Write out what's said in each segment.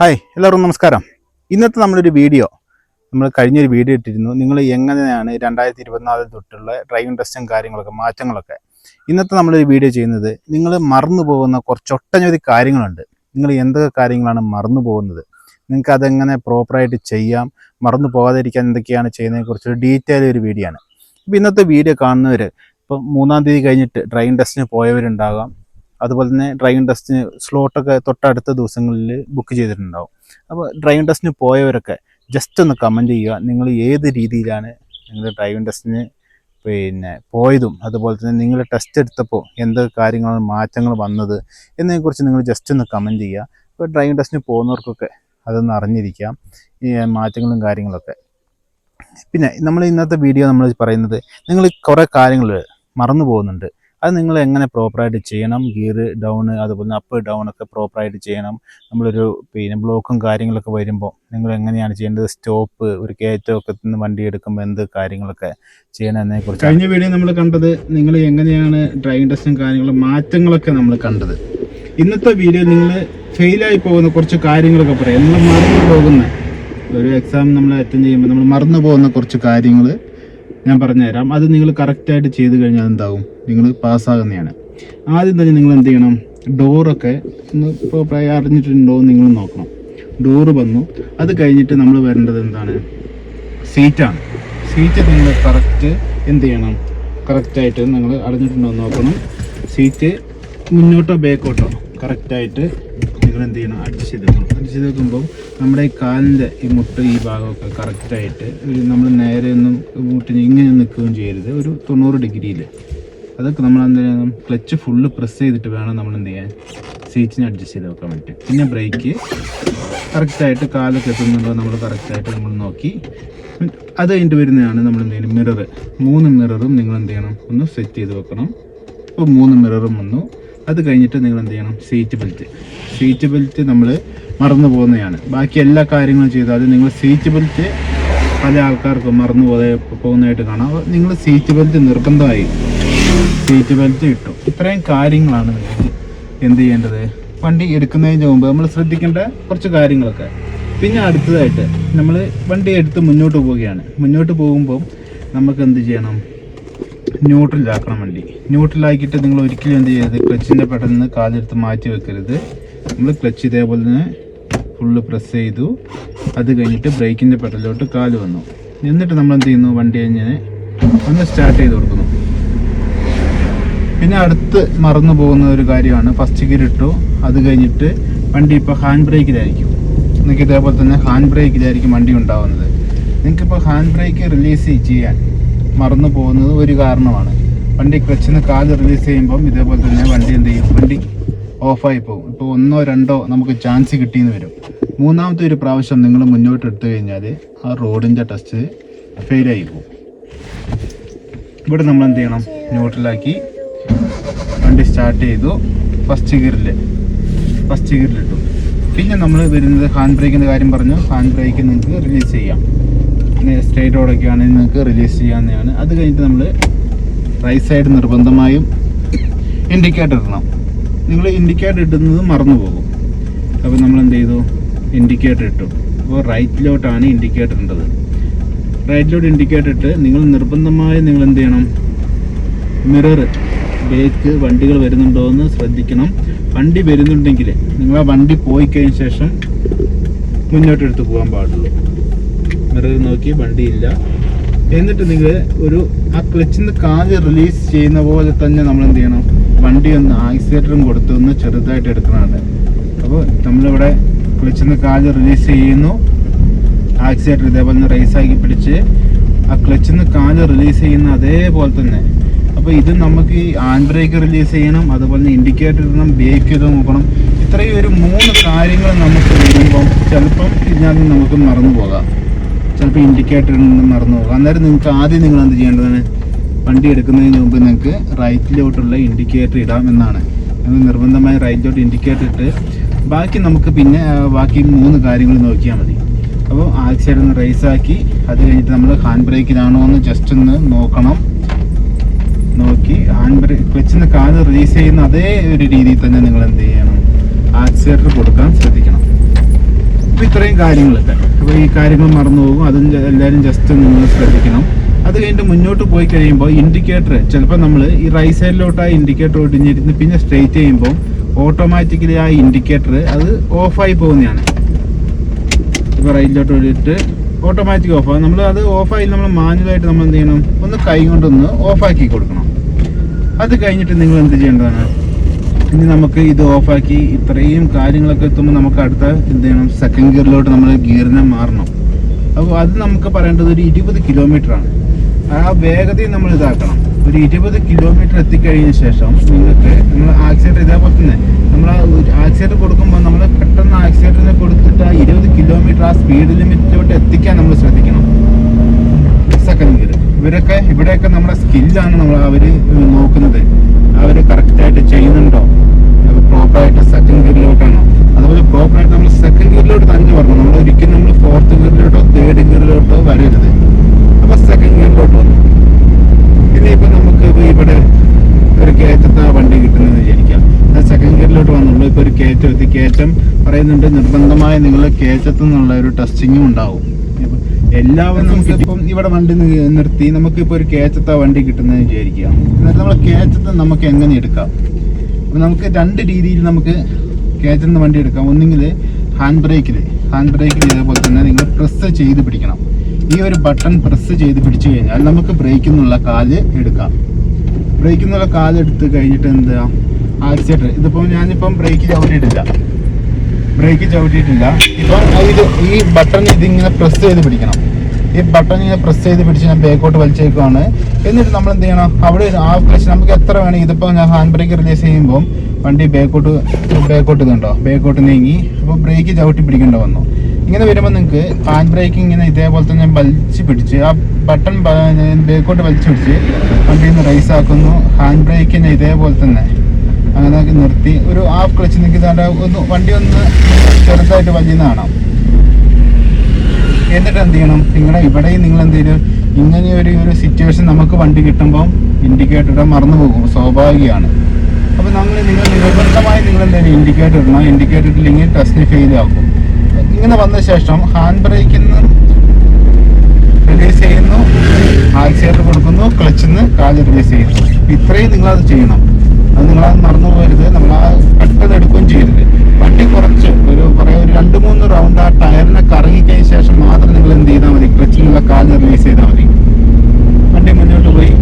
Hi എല്ലാവർക്കും നമസ്കാരം. ഇന്നത്തെ നമ്മളൊരു വീഡിയോ. നമ്മൾ കഴിഞ്ഞൊരു വീഡിയോ ഇട്ടിരുന്നു. നിങ്ങൾ എങ്ങനെയാണ് രണ്ടായിരത്തി ഇരുപത്തിനാല് തൊട്ടുള്ള ഡ്രൈവിംഗ് ടെസ്റ്റും കാര്യങ്ങളൊക്കെ മാറ്റങ്ങളൊക്കെ? ഇന്നത്തെ നമ്മളൊരു വീഡിയോ ചെയ്യുന്നത് നിങ്ങൾ മറന്നു പോകുന്ന കുറച്ച് ഒട്ടനവധി കാര്യങ്ങളുണ്ട്. നിങ്ങൾ എന്തൊക്കെ കാര്യങ്ങളാണ് മറന്നു പോകുന്നത്? നിങ്ങൾക്ക് അതെങ്ങനെ പ്രോപ്പറായിട്ട് ചെയ്യാം? മറന്നു പോകാതിരിക്കാൻ എന്തൊക്കെയാണ് ചെയ്യുന്നതിനെ കുറിച്ചൊരു ഡീറ്റെയിൽ ഒരു വീഡിയോ ആണ്. ഇപ്പോൾ ഇന്നത്തെ വീഡിയോ കാണുന്നവർ ഇപ്പം മൂന്നാം തീയതി കഴിഞ്ഞിട്ട് ഡ്രൈവിംഗ് ടെസ്റ്റിന് പോയവരുണ്ടാകാം. അതുപോലെ തന്നെ ഡ്രൈവിംഗ് ടെസ്റ്റിന് സ്ലോട്ടൊക്കെ തൊട്ടടുത്ത ദിവസങ്ങളിൽ ബുക്ക് ചെയ്തിട്ടുണ്ടാവും. അപ്പോൾ ഡ്രൈവിംഗ് ടെസ്റ്റിന് പോയവരൊക്കെ ജസ്റ്റ് ഒന്ന് കമന്റ് ചെയ്യുക. നിങ്ങൾ ഏത് രീതിയിലാണ് നിങ്ങൾ ഡ്രൈവിംഗ് ടെസ്റ്റിന് പിന്നെ പോയതും അതുപോലെ തന്നെ നിങ്ങൾ ടെസ്റ്റ് എടുത്തപ്പോൾ എന്തൊക്കെ കാര്യങ്ങളാണ് മാറ്റങ്ങൾ വന്നത് എന്നതിനെക്കുറിച്ച് നിങ്ങൾ ജസ്റ്റ് ഒന്ന് കമന്റ് ചെയ്യുക. അപ്പോൾ ഡ്രൈവിംഗ് ടെസ്റ്റിന് പോകുന്നവർക്കൊക്കെ അതൊന്ന് അറിഞ്ഞിരിക്കാം ഈ മാറ്റങ്ങളും കാര്യങ്ങളൊക്കെ. പിന്നെ നമ്മൾ ഇന്നത്തെ വീഡിയോ നമ്മൾ പറയുന്നത് നിങ്ങൾ കുറേ കാര്യങ്ങൾ മറന്നു പോകുന്നുണ്ട്. അത് നിങ്ങൾ എങ്ങനെ പ്രോപ്പറായിട്ട് ചെയ്യണം? ഗിയർ ഡൗൺ അതുപോലെ അപ്പ് ഡൗൺ ഒക്കെ പ്രോപ്പറായിട്ട് ചെയ്യണം. നമ്മളൊരു പിന്നെ ബ്ലോക്കും കാര്യങ്ങളൊക്കെ വരുമ്പോൾ നിങ്ങൾ എങ്ങനെയാണ് ചെയ്യേണ്ടത്? സ്റ്റോപ്പ് ഒരു കയറ്റമൊക്കെ നിന്ന് വണ്ടി എടുക്കുമ്പോൾ എന്ത് കാര്യങ്ങളൊക്കെ ചെയ്യണം എന്നതിനെ കുറിച്ച് കഴിഞ്ഞ വീഡിയോ നമ്മൾ കണ്ടത് നിങ്ങൾ എങ്ങനെയാണ് ഡ്രൈവിംഗ് ടെസ്റ്റും കാര്യങ്ങളും മാറ്റങ്ങളൊക്കെ നമ്മൾ കണ്ടത്. ഇന്നത്തെ വീഡിയോ നിങ്ങൾ ഫെയിലായി പോകുന്ന കുറച്ച് കാര്യങ്ങളൊക്കെ പറയാം. നമ്മൾ മറന്നു പോകുന്ന ഒരു എക്സാം നമ്മൾ അറ്റൻഡ് ചെയ്യുമ്പോൾ നമ്മൾ മറന്നു പോകുന്ന കുറച്ച് കാര്യങ്ങൾ ഞാൻ പറഞ്ഞുതരാം. അത് നിങ്ങൾ കറക്റ്റായിട്ട് ചെയ്ത് കഴിഞ്ഞാൽ എന്താവും? നിങ്ങൾ പാസ്സാകുന്നതാണ് ആദ്യം തന്നെ നിങ്ങൾ എന്ത് ചെയ്യണം? ഡോറൊക്കെ ഒന്ന് ഇപ്പോൾ അറിഞ്ഞിട്ടുണ്ടോ നിങ്ങൾ നോക്കണം. ഡോറ് വന്നു. അത് കഴിഞ്ഞിട്ട് നമ്മൾ വരേണ്ടത് എന്താണ്? സീറ്റാണ് സീറ്റ് നിങ്ങൾ കറക്റ്റ് എന്ത് ചെയ്യണം? കറക്റ്റായിട്ട് നിങ്ങൾ അറിഞ്ഞിട്ടുണ്ടോ എന്ന് നോക്കണം. സീറ്റ് മുന്നോട്ടോ ബാക്കോട്ടോ കറക്റ്റായിട്ട് നിങ്ങൾ എന്ത് ചെയ്യണം? അഡ്ജസ്റ്റ് ചെയ്ത് ചെയ്ത് വെക്കുമ്പോൾ നമ്മുടെ ഈ കാലിന്റെ ഈ മുട്ട് ഈ ഭാഗമൊക്കെ കറക്റ്റായിട്ട് ഒരു നമ്മൾ നേരെ ഒന്നും മുട്ടിന് ഇങ്ങനെ നിൽക്കുകയും ചെയ്യരുത്. ഒരു തൊണ്ണൂറ് ഡിഗ്രിയിൽ അതൊക്കെ നമ്മൾ എന്ത് ചെയ്യണം? ക്ലച്ച് ഫുള്ള് പ്രസ് ചെയ്തിട്ട് വേണം നമ്മൾ എന്ത് ചെയ്യാൻ? സീറ്റിന് അഡ്ജസ്റ്റ് ചെയ്ത് വെക്കാൻ പറ്റും പിന്നെ ബ്രേക്ക് കറക്റ്റായിട്ട് കാലൊക്കെ എത്തുന്നുണ്ടോ നമ്മൾ കറക്റ്റായിട്ട് നമ്മൾ നോക്കി. അത് കഴിഞ്ഞിട്ട് വരുന്നതാണ് നമ്മൾ എന്ത് ചെയ്യണം? മിറർ മൂന്ന് മിററും നിങ്ങൾ എന്ത് ചെയ്യണം? ഒന്ന് സെറ്റ് ചെയ്ത് വെക്കണം. അപ്പോൾ മൂന്ന് മിററും വന്നു. അത് കഴിഞ്ഞിട്ട് നിങ്ങൾ എന്ത് ചെയ്യണം? സീറ്റ് ബെൽറ്റ് സീറ്റ് ബെൽറ്റ് നമ്മൾ മറന്നു പോകുന്നതാണ്. ബാക്കി എല്ലാ കാര്യങ്ങളും ചെയ്താൽ നിങ്ങൾ സീറ്റ് ബെൽറ്റ് പല ആൾക്കാർക്കും മറന്നു പോയ പോകുന്നതായിട്ട് കാണാം. അപ്പോൾ നിങ്ങൾ സീറ്റ് ബെൽറ്റ് നിർബന്ധമായി സീറ്റ് ബെൽറ്റ് ഇട്ടു. ഇത്രയും കാര്യങ്ങളാണ് എന്ത് ചെയ്യേണ്ടത്? വണ്ടി എടുക്കുന്നതിന് മുമ്പ് നമ്മൾ ശ്രദ്ധിക്കേണ്ട കുറച്ച് കാര്യങ്ങളൊക്കെ. പിന്നെ അടുത്തതായിട്ട് നമ്മൾ വണ്ടി എടുത്ത് മുന്നോട്ട് പോവുകയാണ്. മുന്നോട്ട് പോകുമ്പോൾ നമുക്ക് എന്ത് ചെയ്യണം? ന്യൂട്രലാക്കണം വണ്ടി. ന്യൂട്രലാക്കിയിട്ട് നിങ്ങൾ ഒരിക്കലും എന്ത് ചെയ്യരുത് ക്ലച്ചിന്റെ പെട്ടെന്ന് നിന്ന് കാലെടുത്ത് മാറ്റി വെക്കരുത്. നമ്മൾ ക്ലച്ച് ഇതേപോലെ തന്നെ ഫുള്ള് പ്രസ് ചെയ്തു. അത് കഴിഞ്ഞിട്ട് ബ്രേക്കിന്റെ പെട്ടലിലോട്ട് കാൽ വന്നു. എന്നിട്ട് നമ്മൾ എന്ത് ചെയ്യുന്നു? വണ്ടി കഴിഞ്ഞാൽ ഒന്ന് സ്റ്റാർട്ട് ചെയ്ത് കൊടുക്കുന്നു. പിന്നെ അടുത്ത് മറന്നു പോകുന്ന ഒരു കാര്യമാണ്. ഫസ്റ്റ് ഗിയർ ഇട്ടു. അത് കഴിഞ്ഞിട്ട് വണ്ടി ഇപ്പോൾ ഹാൻഡ് ബ്രേക്കിലായിരിക്കും നിങ്ങൾക്ക് ഇതേപോലെ തന്നെ ഹാൻഡ് ബ്രേക്കിലായിരിക്കും വണ്ടി ഉണ്ടാവുന്നത്. നിങ്ങൾക്കിപ്പോൾ ഹാൻഡ് ബ്രേക്ക് റിലീസ് ചെയ്യാൻ മറന്നു പോകുന്നത് ഒരു കാരണമാണ്. വണ്ടി ക്ലച്ചിന് കാൽ റിലീസ് ചെയ്യുമ്പം ഇതേപോലെ തന്നെ വണ്ടി എന്ത് ചെയ്യും? വണ്ടി ഓഫായി പോകും. ഇപ്പോൾ ഒന്നോ രണ്ടോ നമുക്ക് ചാൻസ് കിട്ടിയെന്ന് വരും. മൂന്നാമത്തെ ഒരു പ്രാവശ്യം നിങ്ങൾ മുന്നോട്ട് എടുത്തു കഴിഞ്ഞാൽ ആ റോഡിന്റെ ടെസ്റ്റ് ഫെയിലായി പോകും. ഇവിടെ നമ്മൾ എന്ത് ചെയ്യണം? ന്യൂട്രലാക്കി വണ്ടി സ്റ്റാർട്ട് ചെയ്തു. ഫസ്റ്റ് ഗിയറിൽ ഫസ്റ്റ് ഗിയറിലിട്ടു പിന്നെ നമ്മൾ വരുന്നത് ഹാൻഡ് ബ്രേക്കിന്റെ കാര്യം പറഞ്ഞു. ഹാൻഡ് ബ്രേക്ക് നിങ്ങൾക്ക് റിലീസ് ചെയ്യാം. സ്ട്രേറ്റ് റോഡൊക്കെ ആണെങ്കിൽ നിങ്ങൾക്ക് റിലീസ് ചെയ്യാവുന്നതാണ്. അത് കഴിഞ്ഞിട്ട് നമ്മൾ റൈറ്റ് സൈഡ് നിർബന്ധമായും ഇൻഡിക്കേറ്റർ ഇടണം. നിങ്ങൾ ഇൻഡിക്കേറ്റർ ഇടുന്നത് മറന്നു പോകും അപ്പോൾ നമ്മൾ എന്ത് ചെയ്തു? ഇൻഡിക്കേറ്റർ ഇട്ടു. അപ്പോൾ റൈറ്റിലോട്ടാണ് ഇൻഡിക്കേറ്റർ ഇട്ടത്. റൈറ്റിലോട്ട് ഇൻഡിക്കേറ്റർ ഇട്ട് നിങ്ങൾ നിർബന്ധമായും നിങ്ങൾ എന്ത് ചെയ്യണം? മിറർ ബേക്ക് വണ്ടികൾ വരുന്നുണ്ടോ എന്ന് ശ്രദ്ധിക്കണം. വണ്ടി വരുന്നുണ്ടെങ്കിൽ നിങ്ങൾ ആ വണ്ടി പോയി കഴിഞ്ഞ ശേഷം മുന്നോട്ടെടുത്ത് പോകാൻ പാടുള്ളൂ. മിറർ നോക്കി വണ്ടിയില്ല. എന്നിട്ട് നിങ്ങൾ ഒരു ആ ക്ലച്ചിൽ നിന്ന് കാൽ റിലീസ് ചെയ്യുന്ന പോലെ തന്നെ നമ്മൾ എന്ത് ചെയ്യണം വണ്ടി ഒന്ന് ആക്സിലേറ്ററും കൊടുത്ത് ഒന്ന് ചെറുതായിട്ട് എടുക്കണമാണ് അപ്പോൾ നമ്മളിവിടെ ക്ലച്ചിൽ നിന്ന് കാൽ റിലീസ് ചെയ്യുന്നു. ആക്സിലേറ്റർ ഇതേപോലെ തന്നെ റേസ് ആക്കി പിടിച്ച് ആ ക്ലച്ചിൽ നിന്ന് കാൽ റിലീസ് ചെയ്യുന്ന അതേപോലെ തന്നെ. അപ്പോൾ ഇത് നമുക്ക് ഈ ഹാൻഡ് ബ്രേക്ക് റിലീസ് ചെയ്യണം അതുപോലെ തന്നെ ഇൻഡിക്കേറ്റർ ഇടണം ബ്രേക്ക് ചെയ്ത് നോക്കണം. ഇത്രയും ഒരു മൂന്ന് കാര്യങ്ങൾ നമുക്ക് വരുമ്പം ചിലപ്പം ഇതിനകത്ത് നമുക്ക് മറന്നു പോകാം. ചിലപ്പോൾ ഇൻഡിക്കേറ്റർ മറന്നു പോകും. അന്നേരം നിങ്ങൾക്ക് ആദ്യം നിങ്ങൾ എന്ത് ചെയ്യേണ്ടതാണ്? വണ്ടി എടുക്കുന്നതിന് മുമ്പ് നിങ്ങൾക്ക് റൈറ്റിലോട്ടുള്ള ഇൻഡിക്കേറ്റർ ഇടാം എന്നാണ്. നിങ്ങൾ നിർബന്ധമായി റൈറ്റിലോട്ട് ഇൻഡിക്കേറ്റർ ഇട്ട് ബാക്കി നമുക്ക് പിന്നെ ബാക്കി മൂന്ന് കാര്യങ്ങൾ നോക്കിയാൽ മതി. അപ്പോൾ ആക്സിഡന്റ് ഒന്ന് റൈസ് ആക്കി അത് കഴിഞ്ഞിട്ട് നമ്മൾ ഹാൻഡ് ബ്രേക്കിലാണോ എന്ന് ജസ്റ്റ് ഒന്ന് നോക്കണം. നോക്കി ഹാൻഡ് ബ്രേക്ക് ക്ലച്ചിന്ന് കാൽ റിലീസ് ചെയ്യുന്ന അതേ ഒരു രീതിയിൽ തന്നെ നിങ്ങൾ എന്ത് ചെയ്യണം. ആക്സിലേറ്റർ കൊടുക്കാൻ ശ്രദ്ധിക്കണം. ഇത്രയും കാര്യങ്ങളൊക്കെ അപ്പോൾ ഈ കാര്യങ്ങൾ മറന്നു പോകും. അതും എല്ലാവരും ജസ്റ്റ് നിങ്ങൾ ശ്രദ്ധിക്കണം. അത് കഴിഞ്ഞിട്ട് മുന്നോട്ട് പോയി കഴിയുമ്പോൾ ഇൻഡിക്കേറ്റർ ചിലപ്പോൾ നമ്മൾ ഈ റൈറ്റ് സൈഡിലോട്ട് ആ ഇൻഡിക്കേറ്റർ ഒടിഞ്ഞിരുന്ന് പിന്നെ സ്ട്രെയിറ്റ് ചെയ്യുമ്പോൾ ഓട്ടോമാറ്റിക്കലി ആ ഇൻഡിക്കേറ്റർ അത് ഓഫായി പോകുന്നതാണ്. ഇപ്പോൾ റൈറ്റിലോട്ട് ഓടിയിട്ട് ഓട്ടോമാറ്റിക് ഓഫ് ആകും നമ്മൾ അത് ഓഫായി നമ്മൾ മാനുവലായിട്ട് നമ്മൾ എന്ത് ചെയ്യണം? ഒന്ന് കൈ കൊണ്ടൊന്ന് ഓഫാക്കി കൊടുക്കണം. അത് കഴിഞ്ഞിട്ട് നിങ്ങൾ എന്ത് ചെയ്യേണ്ടതാണ്? ഇനി നമുക്ക് ഇത് ഓഫാക്കി ഇത്രയും കാര്യങ്ങളൊക്കെ എത്തുമ്പോൾ നമുക്ക് അടുത്ത എന്ത് ചെയ്യണം? സെക്കൻഡ് ഗിയറിലോട്ട് നമ്മൾ ഗിയറിനെ മാറണം. അപ്പോൾ അത് നമുക്ക് പറയേണ്ടത് ഒരു ഇരുപത് കിലോമീറ്റർ ആണ്. ആ വേഗതയും നമ്മൾ ഇതാക്കണം. ഒരു ഇരുപത് കിലോമീറ്റർ എത്തിക്കഴിഞ്ഞ ശേഷം നിങ്ങൾക്ക് നമ്മൾ ആക്സിഡന്റ് ഇതേപോലെ തന്നെ നമ്മൾ ആക്സിഡന്റ് കൊടുക്കുമ്പോൾ നമ്മൾ പെട്ടെന്ന് ആക്സിഡന്റിനെ കൊടുത്തിട്ട് ആ ഇരുപത് കിലോമീറ്റർ ആ സ്പീഡ് ലിമിറ്റിലോട്ട് എത്തിക്കാൻ നമ്മൾ ശ്രദ്ധിക്കണം. സെക്കൻഡ് ഗിയർ ഇവരൊക്കെ ഇവിടെയൊക്കെ നമ്മുടെ സ്കില്ലാണ് നമ്മൾ അവർ നോക്കുന്നത്. അവർ കറക്റ്റായിട്ട് ചെയ്യുന്നുണ്ടോ? പ്രോപ്പറായിട്ട് സെക്കൻഡ് ഗിയറിലോട്ടാണോ അതുപോലെ പ്രോപ്പറായിട്ട് നമ്മൾ സെക്കൻഡ് ഗിയറിലോട്ട് തന്നെ വരണം. നമ്മൾ ഒരിക്കലും നമ്മൾ ഫോർത്ത് ഗിയറിലോട്ടോ തേർഡ് ഗിയറിലോട്ടോ വരരുത്. അപ്പൊ സെക്കൻഡ് ഗിയറിലോട്ട് വന്നു. പിന്നെ ഇപ്പൊ നമുക്ക് ഇവിടെ ഒരു കയറ്റത്തെ വണ്ടി കിട്ടുന്നത് വിചാരിക്കാം. സെക്കൻഡ് ഗിയറിലോട്ട് വന്നുള്ളൂ. ഇപ്പൊ ഒരു കയറ്റം എത്തി കയറ്റം പറയുന്നുണ്ട്. നിർബന്ധമായി നിങ്ങൾ കയറ്റത്തു നിന്നുള്ള ഒരു ടെസ്റ്റിങ്ങും ഉണ്ടാവും. എല്ലാവരും നമുക്ക് ഇപ്പം ഇവിടെ വണ്ടി നിർത്തി നമുക്കിപ്പോൾ ഒരു കേച്ചത്ത വണ്ടി കിട്ടുന്നതെന്ന് വിചാരിക്കുക. എന്നിട്ട് നമ്മൾ കേച്ചത്ത് നമുക്ക് എങ്ങനെ എടുക്കാം? അപ്പം നമുക്ക് രണ്ട് രീതിയിൽ നമുക്ക് കേച്ചത്ത് വണ്ടി എടുക്കാം. ഒന്നുകിൽ ഹാൻഡ് ബ്രേക്കിൽ ഹാൻഡ് ബ്രേക്കിൽ ഇതേപോലെ തന്നെ നിങ്ങൾ പ്രസ് ചെയ്ത് പിടിക്കണം. ഈ ഒരു ബട്ടൺ പ്രസ് ചെയ്ത് പിടിച്ചു കഴിഞ്ഞാൽ നമുക്ക് ബ്രേക്കിൽ നിന്നുള്ള കാൽ എടുക്കാം. ബ്രേക്കിൽ നിന്നുള്ള കാൽ എടുത്ത് കഴിഞ്ഞിട്ട് എന്താ? ആക്സിലേറ്റർ ഇതിപ്പോൾ ഞാനിപ്പം ബ്രേക്ക് ചവിട്ടിയിട്ടില്ല. ബ്രേക്ക് ചവിട്ടിയിട്ടില്ല. ഇപ്പം ഇത് ഈ ബട്ടൺ ഇതിങ്ങനെ പ്രസ് ചെയ്ത് പിടിക്കണം. ഈ ബട്ടൺ ഇങ്ങനെ പ്രസ് ചെയ്ത് പിടിച്ച് ഞാൻ ബാക്കോട്ട് വലിച്ചേക്കുവാണ്. എന്നിട്ട് നമ്മൾ എന്ത് ചെയ്യണം? അവിടെ ആ ക്ലച്ച് നമുക്ക് എത്ര വേണം ഇതിപ്പോൾ ഞാൻ ഹാൻഡ് ബ്രേക്ക് റിലീസ് ചെയ്യുമ്പോൾ വണ്ടി ബാക്കോട്ട് ബാക്കോട്ട് ഇതുണ്ടോ? ബാക്കോട്ട് നീങ്ങി അപ്പോൾ ബ്രേക്ക് ചവിട്ടി പിടിക്കേണ്ട വന്നു. ഇങ്ങനെ വരുമ്പോൾ നിങ്ങൾക്ക് ഹാൻഡ് ബ്രേക്ക് ഇങ്ങനെ ഇതേപോലെ തന്നെ വലിച്ച് പിടിച്ച് ആ ബട്ടൺ ബാക്കോട്ട് വലിച്ച് പിടിച്ച് വണ്ടിയിൽ നിന്ന് റൈസ് ആക്കുന്നു. ഹാൻഡ് ബ്രേക്കിനെ ഇതേപോലെ തന്നെ അങ്ങനെ നിർത്തി. ഒരു ഹാഫ് ക്ലച്ച് നിങ്ങൾക്ക് ഇതാണ്ട് ഒന്ന് വണ്ടി ഒന്ന് ചെറുതായിട്ട് വലിയുന്ന കാണാം എന്നിട്ട് എന്ത് ചെയ്യണം നിങ്ങളുടെ ഇവിടെയും നിങ്ങൾ എന്ത് ചെയ്യും ഇങ്ങനെ ഒരു ഒരു സിറ്റുവേഷൻ നമുക്ക് വണ്ടി കിട്ടുമ്പോൾ ഇൻഡിക്കേറ്റർ ഇടാൻ മറന്നു പോകും സ്വാഭാവികമാണ്. അപ്പോൾ നമ്മൾ നിങ്ങൾ നിർബന്ധമായി നിങ്ങൾ എന്തെങ്കിലും ഇൻഡിക്കേറ്റർ ഇടണം. ഇൻഡിക്കേറ്റർ ഇല്ലെങ്കിൽ ടെസ്റ്റ് ഫെയിൽ ആക്കും. ഇങ്ങനെ വന്ന ശേഷം ഹാൻഡ് ബ്രേക്കിൽ നിന്ന് റിലീസ് ചെയ്യുന്നു. ആക്സിലേറ്റർ കൊടുക്കുന്നു. ക്ലച്ചിൽ നിന്ന് കാൽ റിലീസ് ചെയ്യുന്നു. ഇത്രയും നിങ്ങളത് ചെയ്യണം. അത് നിങ്ങളത് മറന്നു പോകരുത്. നമ്മൾ ആ പെട്ടെന്ന് എടുക്കുകയും ചെയ്യരുത്. വണ്ടി കുറച്ച് ഒരു പറയാം ഒരു രണ്ട് മൂന്ന് റൗണ്ട് ആ ടയറിനെ കറങ്ങിക്കഴിഞ്ഞ ശേഷം മാത്രം നിങ്ങൾ എന്ത് ചെയ്താൽ മതി ക്ലച്ചിലുള്ള കാൽ റിലീസ് ചെയ്താൽ മതി. വണ്ടി മുന്നോട്ട് പോയി.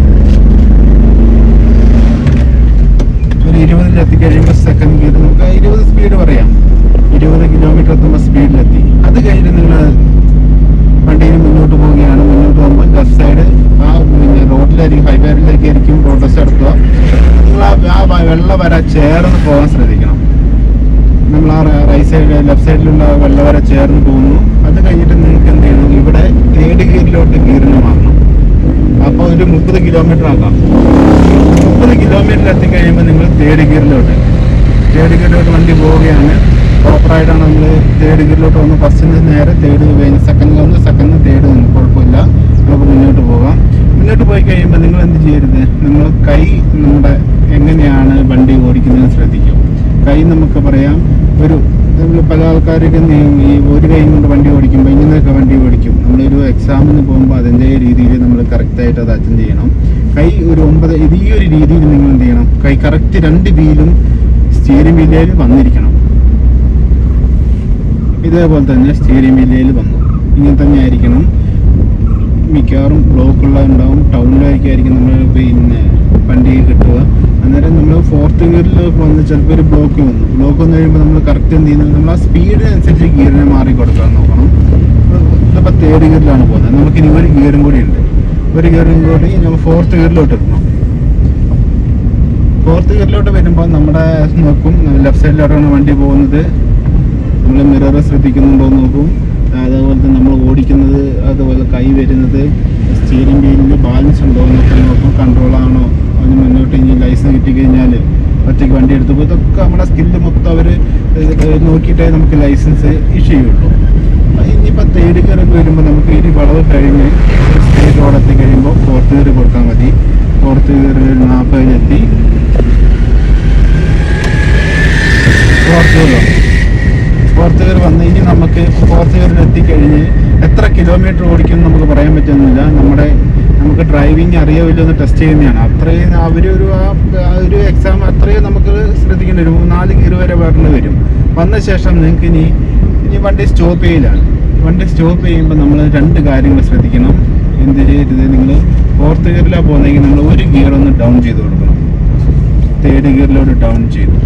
ഒരു ഇരുപതിൽ എത്തിക്കഴിയുമ്പോൾ സെക്കൻഡ് ഗിയർ നമുക്ക് ഇരുപത് സ്പീഡ് പറയാം. ഇരുപത് കിലോമീറ്റർ എത്തുമ്പോൾ സ്പീഡിലെത്തി അത് കഴിഞ്ഞ് നിങ്ങൾ വണ്ടിയിൽ മുന്നോട്ട് പോവുകയാണ്. മുന്നോട്ട് പോകുമ്പോൾ ലെഫ്റ്റ് സൈഡ് ആ പിന്നെ റോഡിലായിരിക്കും ഹൈവേറിലേക്ക് ആയിരിക്കും റോഡസ് എടുക്കുക നിങ്ങൾ ആ വെള്ള വര ചേർന്ന് പോകാൻ ശ്രദ്ധിക്കണം. നമ്മൾ ആ റൈറ്റ് സൈഡ് ലെഫ്റ്റ് സൈഡിലുള്ള വെള്ള വരെ ചേർന്ന് പോകുന്നു അത് കഴിഞ്ഞിട്ട് നിങ്ങൾക്ക് എന്ത് ചെയ്യണം? ഇവിടെ തേർഡ് ഗിയറിലോട്ട് ഗിയറിന് മാറണം. അപ്പോൾ ഒരു മുപ്പത് കിലോമീറ്റർ ആക്കാം. മുപ്പത് കിലോമീറ്റർ എത്തിക്കഴിയുമ്പോൾ നിങ്ങൾ തേർഡ് ഗിയറിലോട്ട് തേർഡ് ഗിയറിലോട്ട് വണ്ടി പോവുകയാണ്. പ്രോപ്പറായിട്ടാണ് നമ്മൾ തേർഡ് ഗിയറിലോട്ട് വന്ന് ഫസ്റ്റിന് നേരെ തേർഡ് കഴിഞ്ഞ് സെക്കൻഡ് വന്ന് സെക്കൻഡ് തേർഡ് കുഴപ്പമില്ല. നമുക്ക് മുന്നോട്ട് പോകാം. മുന്നോട്ട് പോയി കഴിയുമ്പോൾ നിങ്ങൾ എന്ത് ചെയ്യരുത്? നിങ്ങൾ കൈ നമ്മുടെ എങ്ങനെയാണ് വണ്ടി ഓടിക്കുന്നത് ശ്രദ്ധിക്കും. കൈ നമുക്ക് പറയാം. ഒരു പല ആൾക്കാരൊക്കെ ഈ ഒരു കൈ കൊണ്ട് വണ്ടി ഓടിക്കുമ്പോൾ ഇങ്ങനെയൊക്കെ വണ്ടി ഓടിക്കും. നമ്മളൊരു എക്സാമിന് പോകുമ്പോൾ അതിന്റെ രീതിയിൽ നമ്മൾ കറക്റ്റായിട്ട് അത് അറ്റൻഡ് ചെയ്യണം. കൈ ഒരു ഒമ്പത് ഇത് ഈ ഒരു രീതിയിൽ നിങ്ങൾ എന്ത് ചെയ്യണം? കൈ കറക്റ്റ് രണ്ട് വീലും സ്റ്റിയറിംഗ് വീലയിൽ വന്നിരിക്കണം. ഇതേപോലെ തന്നെ സ്റ്റിയറിംഗ് വീലയിൽ വന്നു. ഇങ്ങനെ തന്നെ ആയിരിക്കണം. മിക്കവാറും ബ്ലോക്കുള്ള ഉണ്ടാവും ടൗണിലായിരിക്കും നമ്മൾ പിന്നെ വണ്ടി കിട്ടുക. അന്നേരം നമ്മൾ ഫോർത്ത് ഗിയറിൽ വന്ന് ചിലപ്പോൾ ഒരു ബ്ലോക്ക് വന്നു. ബ്ലോക്ക് വന്നു കഴിയുമ്പോൾ നമ്മൾ കറക്റ്റ് എന്ത് ചെയ്യുന്നത്? നമ്മൾ ആ സ്പീഡിനനുസരിച്ച് ഗിയറിനെ മാറി കൊടുക്കാൻ നോക്കണം. ഇതിപ്പോൾ തേർഡ് ഗിയറിലാണ് പോകുന്നത്. നമുക്ക് ഇനി ഒരു ഗിയറും കൂടി ഉണ്ട്. ഒരു ഗിയറും കൂടി നമ്മൾ ഫോർത്ത് ഗിയറിലോട്ട് എത്തണം ഫോർത്ത് ഗിയറിലോട്ട് വരുമ്പോൾ നമ്മുടെ നോക്കും. ലെഫ്റ്റ് സൈഡിലോട്ടാണ് വണ്ടി പോകുന്നത്. നമ്മൾ മിററ് ശ്രദ്ധിക്കുന്നുണ്ടോ എന്ന് നോക്കും. അതേപോലെ തന്നെ നമ്മൾ ഓടിക്കുന്നത് അതുപോലെ കൈ വരുന്നത് സ്റ്റീറിംഗ് വീലിൽ ബാലൻസ് ഉണ്ടോ എന്നൊക്കെ നോക്കും. കൺട്രോൾ ആണോ? അതിന് മുന്നോട്ട് ഇനി ലൈസൻസ് കിട്ടിക്കഴിഞ്ഞാൽ ഒറ്റയ്ക്ക് വണ്ടി എടുത്തു പോയി. ഇതൊക്കെ നമ്മുടെ സ്കില്ല് മൊത്തം അവർ നോക്കിയിട്ടേ നമുക്ക് ലൈസൻസ് ഇഷ്യൂ ചെയ്യുള്ളൂ. ഇനിയിപ്പോൾ തേർഡ് കയറൊക്കെ വരുമ്പോൾ നമുക്ക് ഇനി വളവ് കഴിഞ്ഞ് സ്റ്റേറ്റ് റോഡ് എത്തി കഴിയുമ്പോൾ ഫോർത്ത് ഗിയർ കൊടുക്കാൻ മതി. ഫോർത്ത് ഗിയർ നാൽപ്പതിലെത്തി ഫോർത്ത് ഗിയർ ഫോർത്ത് ഗിയർ വന്ന് ഇനി നമുക്ക് ഫോർത്ത് ഗിയറിൽ എത്തിക്കഴിഞ്ഞ് എത്ര കിലോമീറ്റർ ഓടിക്കും നമുക്ക് പറയാൻ പറ്റുന്നില്ല. നമ്മുടെ നമുക്ക് ഡ്രൈവിംഗ് അറിയാവില്ല എന്ന് ടെസ്റ്റ് ചെയ്യുന്നതാണ്. അത്രയും അവരൊരു ആ ഒരു എക്സാം അത്രയും നമുക്ക് ശ്രദ്ധിക്കേണ്ടി വരും. നാല് ഗിയർ വരെ വരേണ്ടി വരും. വന്ന ശേഷം നിങ്ങൾക്ക് ഇനി ഇനി വണ്ടി സ്റ്റോപ്പ് ചെയ്യലാണ് വണ്ടി സ്റ്റോപ്പ് ചെയ്യുമ്പോൾ നമ്മൾ രണ്ട് കാര്യങ്ങൾ ശ്രദ്ധിക്കണം. എന്ത് ചെയ്യരുത്? നിങ്ങൾ ഫോർത്ത് ഗിയറിലാണ് പോകുന്നതെങ്കിൽ നിങ്ങൾ ഒരു ഗിയർ ഒന്ന് ഡൗൺ ചെയ്ത് കൊടുക്കണം. തേർഡ് ഗിയറിലോട്ട് ഡൗൺ ചെയ്തു.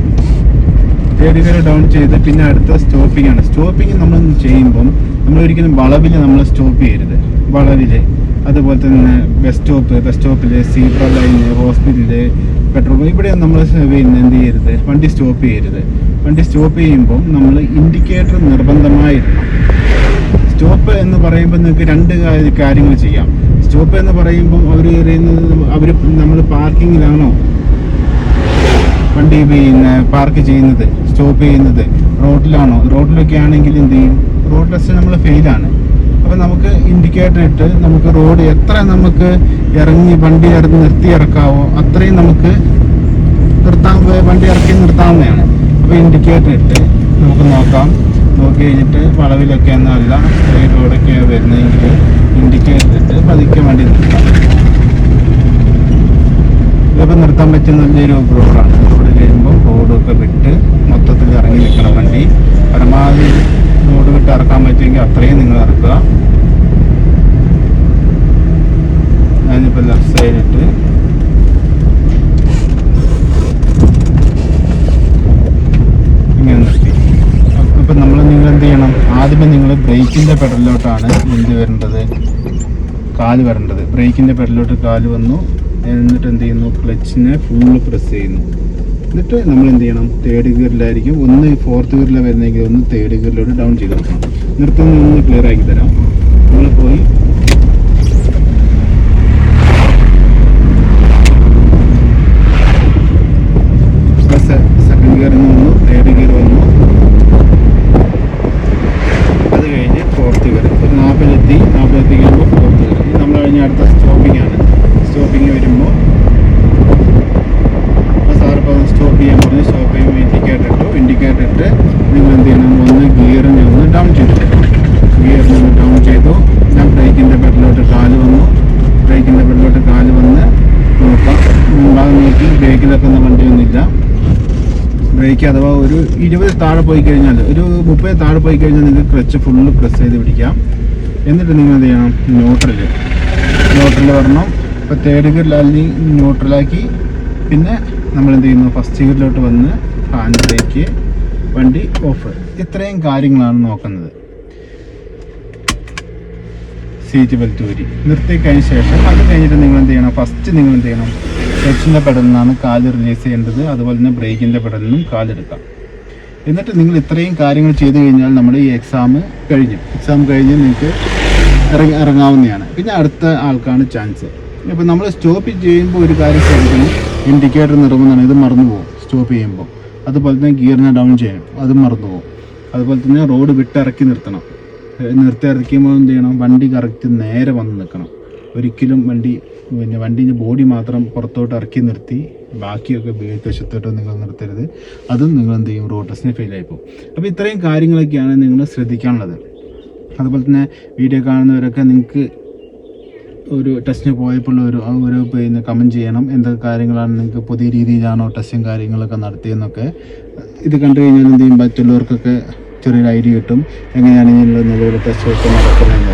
തേർഡ് ഗിയർ ഡൗൺ ചെയ്ത് പിന്നെ അടുത്ത സ്റ്റോപ്പിംഗ് ആണ്. സ്റ്റോപ്പിംഗ് നമ്മൾ ചെയ്യുമ്പം നമ്മൾ ഒരിക്കലും വളവിൽ നമ്മൾ സ്റ്റോപ്പ് ചെയ്യരുത്. വളവിൽ അതുപോലെ തന്നെ ബസ് സ്റ്റോപ്പ് ബസ് സ്റ്റോപ്പിൽ സീബ്ര ലൈന് ഹോസ്പിറ്റൽ പെട്രോൾ ഇവിടെ നമ്മൾ പിന്നെ എന്ത് ചെയ്യരുത്? വണ്ടി സ്റ്റോപ്പ് ചെയ്യരുത്. വണ്ടി സ്റ്റോപ്പ് ചെയ്യുമ്പോൾ നമ്മൾ ഇൻഡിക്കേറ്റർ നിർബന്ധമായിരുന്നു സ്റ്റോപ്പ് എന്ന് പറയുമ്പോൾ നിങ്ങൾക്ക് രണ്ട് കാര്യങ്ങൾ ചെയ്യാം. സ്റ്റോപ്പ് എന്ന് പറയുമ്പം അവർ പറയുന്നത് അവർ നമ്മൾ പാർക്കിങ്ങിലാണോ വണ്ടി പിന്നെ പാർക്ക് ചെയ്യുന്നത് സ്റ്റോപ്പ് ചെയ്യുന്നത്. റോഡിലാണോ റോഡിലൊക്കെ ആണെങ്കിൽ എന്ത് ചെയ്യും? റോഡ് ടെസ്റ്റ് നമ്മൾ ഫെയിലാണ് അപ്പോൾ നമുക്ക് ഇൻഡിക്കേറ്റർ ഇട്ട് നമുക്ക് റോഡ് എത്ര നമുക്ക് ഇറങ്ങി വണ്ടി ഇറങ്ങി നിർത്തി ഇറക്കാവോ അത്രയും നമുക്ക് നിർത്താൻ വണ്ടി ഇറക്കി നിർത്താവുന്നതാണ്. അപ്പോൾ ഇൻഡിക്കേറ്റർ ഇട്ട് നമുക്ക് നോക്കാം. നോക്കി കഴിഞ്ഞിട്ട് വളവിലൊക്കെ സ്ട്രൈറ്റ് റോഡൊക്കെ വരുന്നതെങ്കിൽ ഇൻഡിക്കേറ്റർ ഇട്ട് പതുക്കെ വണ്ടി നിർത്താം. ഇതൊക്കെ നിർത്താൻ പറ്റുന്ന വലിയൊരു റോഡാണ് റോഡ് കഴിയുമ്പോൾ റോഡൊക്കെ വിട്ട് മൊത്തത്തിൽ ഇറങ്ങി നിൽക്കണം വണ്ടി പരമാവധി റോഡ് വിട്ട് ഇറക്കാൻ പറ്റുമെങ്കിൽ അത്രയും നിങ്ങൾ ഇറക്കുക. ഞാനിപ്പോൾ ലെഫ്റ്റ് സൈഡിട്ട് ഇങ്ങനെ നമ്മൾ നിങ്ങൾ ചെയ്യണം? ആദ്യമേ നിങ്ങൾ ബ്രേക്കിന്റെ പെഡലിലോട്ടാണ് എന്ത് വരേണ്ടത് കാൽ വരേണ്ടത്. ബ്രേക്കിന്റെ പെഡലിലോട്ട് കാൽ വന്നു. എന്നിട്ട് എന്ത് ചെയ്യുന്നു? ക്ലച്ചിനെ ഫുള്ള് പ്രസ് ചെയ്യുന്നു. എന്നിട്ട് നമ്മൾ എന്ത് ചെയ്യണം? തേർഡ് ഗിയറിലായിരിക്കും ഒന്ന് ഫോർത്ത് ഗിയറിലാണ് വരുന്നെങ്കിൽ ഒന്ന് തേർഡ് ഗിയറിലോട്ട് ഡൗൺ ചെയ്ത് കൊടുക്കണം. നിർത്തുന്ന ഒന്ന് ക്ലിയർ ആക്കി തരാം. നമ്മൾ പോയി സെക്കൻഡ് ഗിയറിൽ നിന്ന് വന്നു തേർഡ് ഗിയർ വന്നു അത് കഴിഞ്ഞ് ഫോർത്ത് ഗിയർ ഒരു നാൽപ്പതെത്തി നാൽപ്പതെത്തി കഴിയുമ്പോൾ ഫോർത്ത് ഗിയർ ഇനി നമ്മൾ കഴിഞ്ഞ അടുത്ത സ്റ്റോപ്പിംഗ് ആണ് സ്റ്റോപ്പിംഗ് വരുമ്പോൾ അപ്പോൾ സാർ ഇപ്പോൾ സ്റ്റോപ്പ് ചെയ്യാൻ പറഞ്ഞ് സ്റ്റോപ്പ് ചെയ്യുമ്പോൾ ഇൻഡിക്കേറ്റർ ഇട്ടു ഇൻഡിക്കേറ്റർ ഇട്ട് നിങ്ങൾ എന്ത് ചെയ്യണം ഒന്ന് ഗിയറിനെ ഒന്ന് ഡൗൺ ചെയ്തിട്ട് ഗിയറിനെ ഒന്ന് ഡൗൺ ചെയ്തു ഞാൻ ബ്രേക്കിന്റെ പെഡലോട്ട് കാൽ വന്നു ബ്രേക്കിന്റെ പെഡലോട്ട് കാൽ വന്ന് നോക്കാം മുമ്പാകെ നോക്കി ബ്രേക്കിലൊക്കെ ഒന്നും വണ്ടിയൊന്നുമില്ല ബ്രേക്ക് അഥവാ ഒരു ഇരുപത് താഴെ പോയി കഴിഞ്ഞാൽ ഒരു മുപ്പത് താഴെ പോയി കഴിഞ്ഞാൽ നിങ്ങൾക്ക് ക്ലച്ച് ഫുള്ള് പ്രസ് ചെയ്ത് പിടിക്കാം. എന്നിട്ട് നിങ്ങൾ എന്ത് ചെയ്യണം? ന്യൂട്രൽ ന്യൂട്രൽ വരണം ഇപ്പോൾ തേർഡ് ഗിയറിലാക്കി ന്യൂട്രലാക്കി പിന്നെ നമ്മൾ എന്ത് ചെയ്യുന്നു? ഫസ്റ്റ് ഗിയറിലോട്ട് വന്ന് ഹാൻഡ് ബ്രേക്ക് വണ്ടി ഓഫ് ഇത്രയും കാര്യങ്ങളാണ് നോക്കുന്നത്. സീറ്റ് ബെൽറ്റ് ഊരി. നിർത്തി കഴിഞ്ഞ ശേഷം അത് കഴിഞ്ഞിട്ട് നിങ്ങൾ എന്ത് ചെയ്യണം? ഫസ്റ്റ് നിങ്ങൾ എന്ത് ചെയ്യണം? ക്ലച്ചിന്റെ പെടലിനാണ് കാൽ റിലീസ് ചെയ്യേണ്ടത്. അതുപോലെ തന്നെ ബ്രേക്കിന്റെ പെടലിനും കാലെടുക്കാം. എന്നിട്ട് നിങ്ങൾ ഇത്രയും കാര്യങ്ങൾ ചെയ്തു കഴിഞ്ഞാൽ നമ്മുടെ ഈ എക്സാം കഴിഞ്ഞു. എക്സാം കഴിഞ്ഞ് നിങ്ങൾക്ക് ഇറങ്ങി ഇറങ്ങാവുന്നതാണ്. പിന്നെ അടുത്ത ആൾക്കാണ് ചാൻസ് ഇപ്പോൾ നമ്മൾ സ്റ്റോപ്പ് ചെയ്യുമ്പോൾ ഒരു കാര്യം ശ്രദ്ധിക്കണം. ഇൻഡിക്കേറ്റർ നിറങ്ങുന്നതാണ് ഇത് മറന്നു പോകും. സ്റ്റോപ്പ് ചെയ്യുമ്പോൾ. അതുപോലെ തന്നെ ഗിയറിനെ ഡൗൺ ചെയ്യണം. അത് മറന്നു പോകും. അതുപോലെ തന്നെ റോഡ് വിട്ടിറക്കി നിർത്തണം. നിർത്തി ഇറക്കുമ്പോൾ എന്ത് ചെയ്യണം? വണ്ടി കറക്റ്റ് നേരെ വന്ന് നിൽക്കണം. ഒരിക്കലും വണ്ടി പിന്നെ വണ്ടീന്റെ ബോഡി മാത്രം പുറത്തോട്ട് ഇറക്കി നിർത്തി ബാക്കിയൊക്കെ ബേക്ക് വശത്തോട്ട് നിങ്ങൾ നിർത്തരുത്. അതും നിങ്ങൾ എന്ത് ചെയ്യും? റോഡ് ടെസ്റ്റിന് ഫെയിലായി പോകും. അപ്പോൾ ഇത്രയും കാര്യങ്ങളൊക്കെയാണ് നിങ്ങൾ ശ്രദ്ധിക്കാനുള്ളത്. അതുപോലെ തന്നെ വീഡിയോ കാണുന്നവരൊക്കെ നിങ്ങൾക്ക് ഒരു ടെസ്റ്റിന് പോയപ്പോൾ ഒരു ഒരു പിന്നെ കമന്റ് ചെയ്യണം. എന്തൊക്കെ കാര്യങ്ങളാണ് നിങ്ങൾക്ക് പുതിയ രീതിയിലാണോ ടെസ്റ്റും കാര്യങ്ങളൊക്കെ നടത്തിയെന്നൊക്കെ. ഇത് കണ്ടു കഴിഞ്ഞാൽ എന്ത് ചെയ്യും? മറ്റുള്ളവർക്കൊക്കെ ചെറിയൊരു ഐഡിയ കിട്ടും. എങ്ങനെയാണ് ഇതിനുള്ള നിലവിലെ ടെസ്റ്റ് ഒക്കെ നടക്കുന്നത്